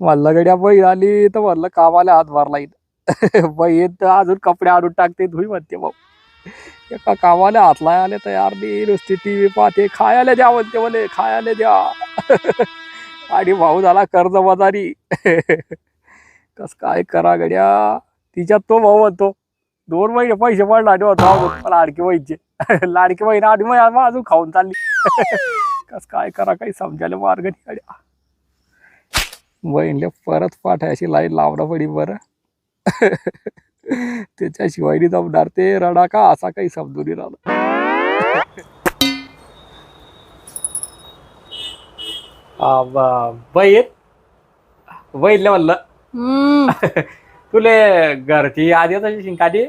म्हणलं गड्या बहीण आली तर म्हणलं कामाला हात मारला येत बैल तर अजून कपडे आणून टाकते धुई म्हणते भाऊ. एका कामाला हात लाय आले तर यार मी नुसती टी व्ही पाहते खायला द्या म्हणते मले खायला द्या. आणि भाऊ झाला कर्ज बाजारी कस काय करा गड्या? तिच्यात तो भाऊ म्हणतो दोन महिने पैसे पडला आणि होतो लाडकी बहीणचे. लाडकी बहीण आधी मग अजून खाऊन चालली. कस काय करा काही समजायला मार्ग नाही गड्या. बहीणले परत पाठायची लाईन लावणं पडी बरं. त्याच्याशिवाय नाही जमणार ते रडा का असा काही समजून राहिला. आ, ब- बहीण. बहीणले म्हणलं. तुले घरची यादी तशी शिंकाची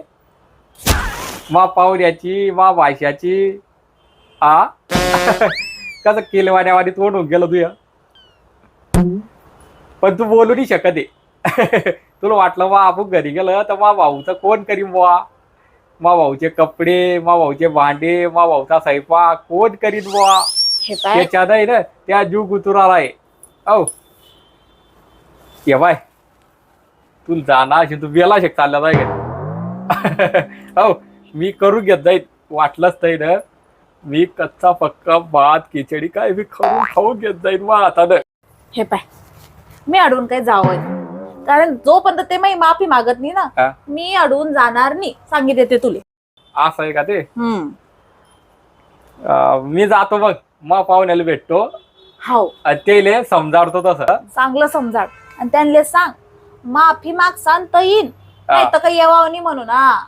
मा पाहुण्याची मा भाषाची आ? कसं केलवाण्यावानी तोंडून गेलं तुया पण तू बोलू नाही शकत आहे. तुला वाटलं वा आपण घरी गेलं तर मा भाऊचं कोण करीन बुवा? मा भाऊचे कपडे मा भाऊचे भांडे मा भाऊचा स्वयंपाक कोण करीन बुवा? त्याच्यात आहे ना त्या जीव गुतुराला आहे. औ. ये बाय. तू जाणार असेल तू बेला शेक चालला जाय हो मी करून घेत जाईल वाटलंच नाही ना मी कच्चा पक्का भात खिचडी काय मी खाऊन खाऊन घेत जाईल मग आता हे पाय. मी अडवून काही जावं कारण जोपर्यंत ते माझी माफी मागत नाही हा. ना मी अडवून जाणार नाही सांगितले ते तुले. असं आहे का ते? हम्म. अं, मी जातो मग मग पाहुण्याला भेटतो. हाव. तेले समजावतो तसं. चांगलं समजाड आणि त्यांना सांग माफी माग सांगता येईन. नाही तर काही येवा नाही म्हणून हा.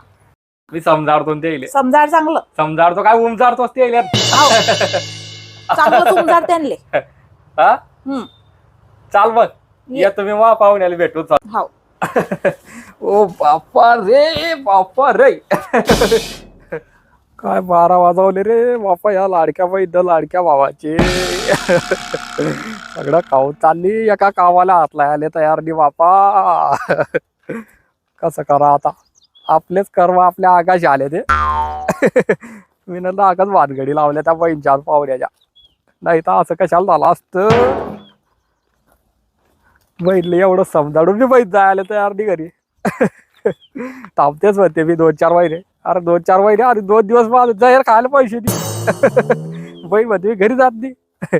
मी समजावतो तेले समजाड चांगलं. समजावतो काय? उमजारतोच ते हाव. चांगलं समजाड त्यांले. हा? हम्म. चाल मग ये. तुम्ही मग पाहुण्याला भेटू चाल. हाव. ओ बाप्पा रे बाप्पा रे. काय बारा वाजवले रे बाप्पा या लाडक्या बैद लाडक्या भावाचे. सगळं खाऊन चालली एका कामाला हातला आले तयार नाही बापा कसं करा आता? आपलेच कर्म आपल्या आकाशी आले ते. मी नंतर आकाश भानगडी लावल्या त्या बहीणच्या पाहुण्याच्या. नाही तर असं कशाला झालं असतं? बहिणले एवढं समजाडून मी बहीण जायला तयार नाही घरी. थांबतेच म्हणते मी दोन चार महिने. अरे दोन चार महिने अरे दोन दिवस बाद जाहीर खायला पैसे नाही. बहीण म्हणते मी घरी जात नाही.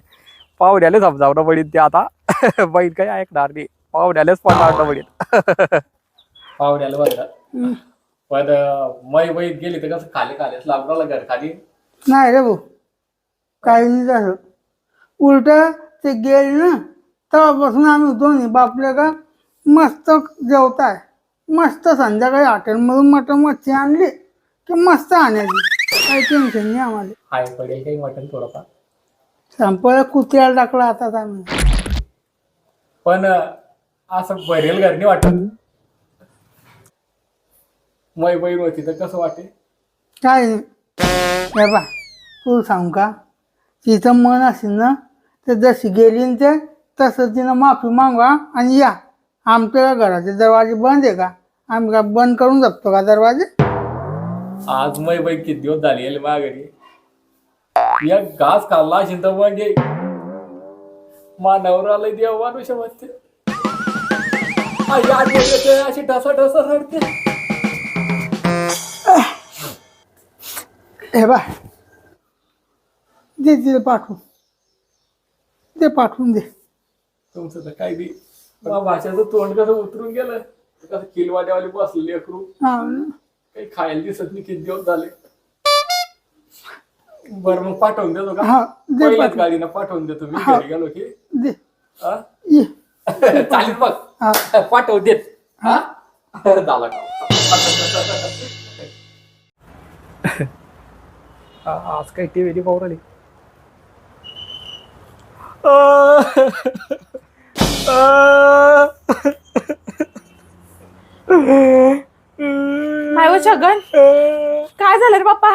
पाहुण्याला समजावणं पडेल ते आता. बहीण काही ऐकणार नाही. पाहुण्यालाच पडणार पडेल पाहुण्याला म्हणतात पण मै बहीण गेली तर कसं खाली खालीच लागणार घर खाली? नाही रे भाऊ काही नाही झालं. उलट ते गेले ना तेव्हापासून आम्ही दोन्ही बापले का मस्त जेवताय. मस्त संध्याकाळी हॉटेलमधून मटण मच्छी आणली की मस्त आणायची. काही टेन्शन नाही आम्हाला. हाय पडेल काही मटण थोडंफार. संपायला कुत्र्याला टाकला आता आम्ही. पण असं बरेल घर नाही वाटत. मै बहीण होती तर कसं वाटे काय नाही. हे बा तू सांगू का? तिचं मन असेल ना तर जशी गेली ना ते तसं तिनं माफी मागा आणि या. आमच्या घराचे दरवाजे बंद आहे का? आम्ही का बंद करून जगतो का दरवाजे? आज मै बहीण किती दिवस झाली आहे माझ्या घरी एक घास खाल्ला असेल तर म्हणजे मा नवराला देव मानुष म्हणते. आई आजी येते, अशी रडते. हे बा. दे तिला पाठवून. दे पाठवून दे. तुमचं तर काय बी. भाषाचं तोंड कसं उतरून गेलं? कसं किलवाड्यावाली बसलेली अकरू हा. काही खायला दिसत नाही किती दिवस झाले? बरं मग पाठवून देतो का? हा पहिल्याच गाडीनं पाठवून देतो मी. घरी गेलो की. हा? चालेल बघ. हा. पाठव देत. हा. झाला का? आ- आज काही टीव्ही पाहू नाही हो छगन? काय झालं रे बाप्पा?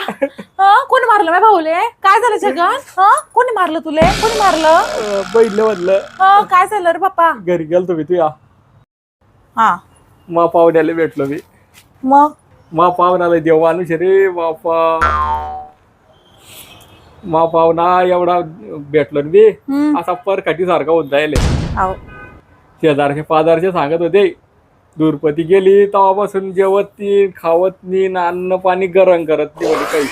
हं? कोणी मारलं माझ्या भाऊले? काय झालं छगन? हं? कोणी मारलं तुले? कोणी मारलं? बैल म्हणलं. हं, काय झालं रे बाप्पा? घरी गेलो तुम्ही तुया हा. मा पाहुण्याला भेटलो मी. मग? मा पाहुण्याला देव माणूस आहे रे बापा मा पाहुणा एवढा भेटलो ना मी हम्म. असा परकाटी सारखा होत जायले. शेजारचे पाजारचे सांगत होते दुर्पती गेली तेव्हापासून जेवत ती खावत नी अन्न पाणी गरम करत ती म्हणजे काही.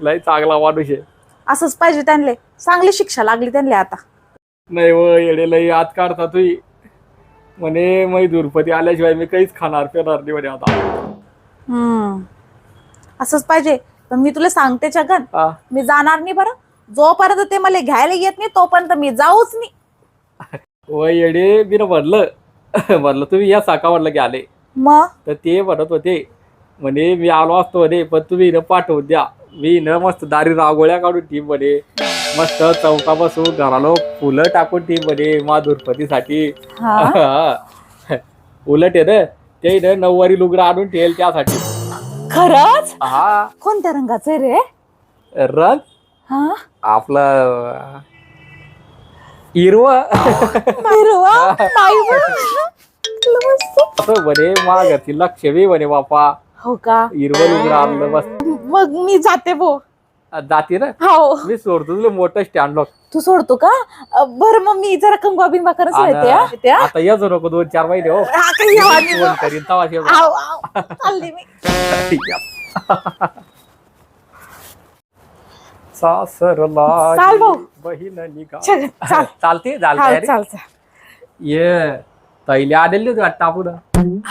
लय चांगला माणूस आहे. असंच पाहिजे त्यांना चांगली शिक्षा लागली त्यांना आता. नाही व येडे लई आत काढता तुही म्हणे मी दुर्पती आल्याशिवाय मी काहीच खाणार पिणार नाही म्हणे आता. हम्म. असंच पाहिजे. पण मी तुला सांगते छगन. हा. मी जाणार नाही बरं. जोपर्यंत ते मला घ्यायला येत नाही तोपर्यंत मी जाऊच नाही. व येडे मी म्हणलं म्हणलं तुम्ही या साका म्हणलं की आले. मग तर ते म्हणत होते म्हणे मी आलो असतो म्हणे पण तुम्ही न पाठवून द्या. मी न मस्त दारी रागोळ्या काढून टीम म्हणे. मस्त चौका बसून घराला फुलं टाकून टीम म्हणे मा दुर्पतीसाठी. हा? उलट आहे ना ते न नऊवारी लुगडं आणून ठेल त्यासाठी. खरंच? हा. कोणत्या रंगाचं आहे रे? रंग? हा? आपलं हिरव हिरवा नाही बरं. किती मस्त. असं म्हणे मा घरची लक्ष बी म्हणे बापा हो का हिरवं लुगडं आणलं बस मग मी जाते भो जाते ना हो मी सोडतो तुला मोठं स्टँड लोक तू सोडतो का अ, बरं मग मी जरा कंगवा बिंबा करत येते हा. येते, हा? आता येतो नको दोन चार महिने हो हा, काही यावा नाही फोन बा. करीन तवाच येतो. आव, आव. चालली मी सासरला चाल भाऊ. बहीण निघा। चाल. चालते हा, चालते चाल चाल. ये तैले आलेली होती वाटतं आपण?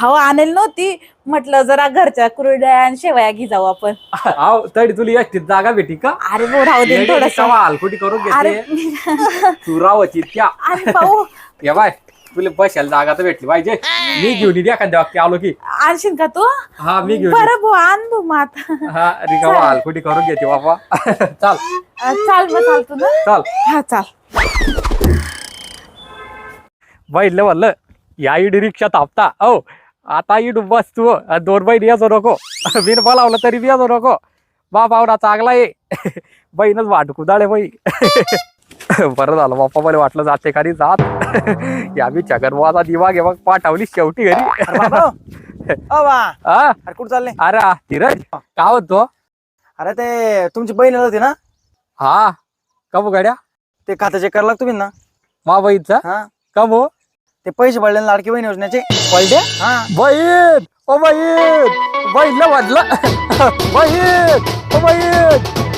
हो आणेल नव्हती. म्हटलं जरा घरच्या कुरड्या आणि शेवया घे जाऊ आपण. आव तडी तुला एकटीच जागा भेटी का? अरे भाऊ राहू दे थोडस. हलकुटी करून अरे. घेते चुरावची त्या आणि भाऊ. ये बाय. तुला बसायला जागा तर भेटली पाहिजे. मी घेऊन येते एखाद्या वाक्य आलो की. आणशील का तू? हा मी घेऊन येईन. बरं भाऊ आण भाऊ मग आता. हा रिकामा हलकुटी करून घेते बाबा. चाल. अ, चाल मग चाल तू ना. चाल. हा चाल. बैल म्हणलं या इडी रिक्षा थांबता. हो आता इड बस तू दोन बैल यायचो नको. बिन बोलावलं तरी बी यायचो नको. बा चांगला आहे. बहीणच वाट कुदाळे बाई. बरं झालं बाप्पा मला वाटलं जाते का रे जात. या बी छगनवाचा दिवा घे मग पाठवली शेवटी घरी. बा हा कुठं चालले? अरे धीरज का होतो अरे ते तुमची बहीण होती ना? हा. कमू गाड्या? ते खातं चेक करायला तुम्ही ना मा बहीणचा? हा. कमू ते पैसे पडले ना लाडकी बहीण योजनेचे. पडले हा. बहीण ओ बहीण बहीणला वाजलं बहीण ओ बहीण.